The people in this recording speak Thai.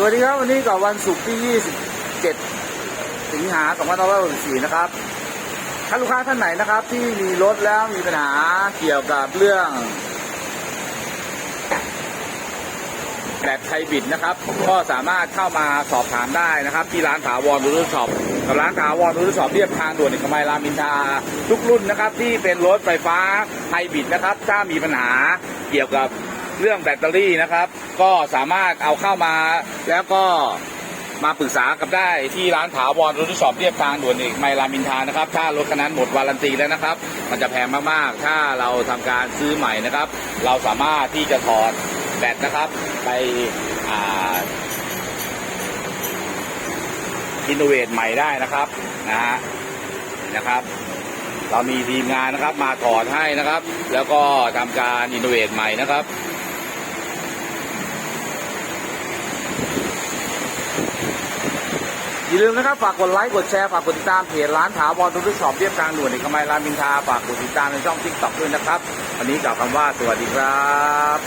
สวัสดีครับ วันนี้กับวันศุกร์ที่ 27 สิงหา2564 นะครับ ถ้าลูกค้าท่านไหนนะครับ ที่มีรถแล้วมีปัญหาเกี่ยวกับเรื่อง แบบไทยบิดนะครับ ก็สามารถเข้ามาสอบถามได้นะครับ ที่ร้านถาวรรูทช็อปกับร้านถาวรรูทช็อปเรียบทางด่วนเอกมัยรามอินทราทุกรุ่นนะครับ ที่เป็นรถไฟฟ้าไฮบริดนะครับ ถ้ามีปัญหาเกี่ยวกับ เรื่องแบตเตอรี่นะครับ ก็สามารถเอาเข้ามาแล้วก็มาปรึกษากับได้ที่ร้านถาวรรูทช็อปเรียบทางด่วนเอกมัยรามินทานะครับ ถ้ารถคันนั้นหมดวารันตีแล้วนะครับ มันจะแพงมากๆ ถ้าเราทำการซื้อใหม่นะครับ เราสามารถที่จะถอดแบตนะครับไปอ่าอินโนเวทใหม่ได้นะครับนะฮะนะครับ เรามีทีมงานนะครับมาถอดให้นะครับ แล้วก็ทำการอินโนเวทใหม่นะครับ อย่าลืมนะครับฝากกดไลค์กดแชร์ฝากกดติดตามเพจร้านถาวรทุกช็อปเรียบทางด่วนเอกมัยรามอินทราฝากกดติดตามในช่องทิกตอกด้วยนะครับ วันนี้กล่าวคำว่าสวัสดีครับ